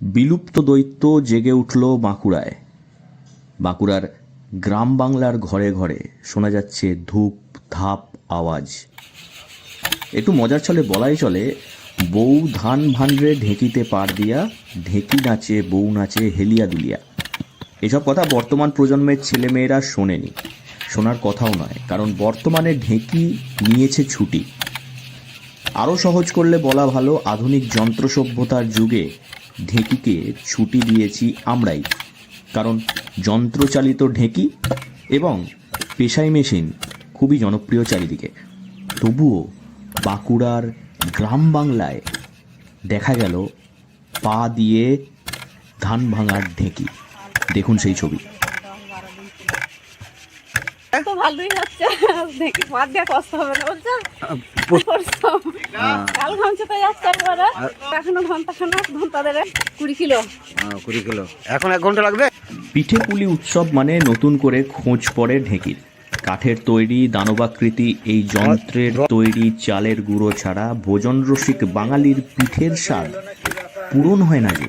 বিলুপ্ত দৈত্য জেগে উঠল বাঁকুড়ায়। বাঁকুড়ার গ্রাম বাংলার ঘরে ঘরে শোনা যাচ্ছে ধূপ, ধাপ আওয়াজ। একটু মজার ছলে বলাই চলে, বউ ধান ভান্ডরে ঢেকিতে পার দিয়া ঢেকি নাচে, বউ নাচে হেলিয়া দুলিয়া। এসব কথা বর্তমান প্রজন্মের ছেলেমেয়েরা শোনেনি। শোনার কথাও নয়, কারণ বর্তমানে ঢেকি নিয়েছে ছুটি। আরও সহজ করলে বলা ভালো, আধুনিক যন্ত্র সভ্যতার যুগে ঢেকিকে ছুটি দিয়েছি আমরাই। কারণ যন্ত্রচালিত ঢেঁকি এবং পেশাই মেশিন খুবই জনপ্রিয় চারিদিকে। তবুও বাঁকুড়ার গ্রাম বাংলায় দেখা গেল পা দিয়ে ধান ভাঙার ঢেঁকি। দেখুন সেই ছবি। তো ভালোই হচ্ছে। দেখি মাঠ দিয়ে কষ্ট হবে না বলছেন কাল ঘামছে তো যাচ্ছে একবারে। এখনও ঘণ্টা খানা ঘণ্টা দেবে কুড়ি কিলো। কুড়ি কিলো। এখন এক ঘণ্টা লাগবে? পিঠে পুলি উৎসব মানে নতুন করে খোঁজ পড়ে ঢেকির। কাঠের তৈরি দানবাকৃতি এই যন্ত্রের তৈরি চালের গুঁড়ো ছাড়া ভোজন রসিক বাঙালির পিঠের স্বাদ পূরণ হয় না যে।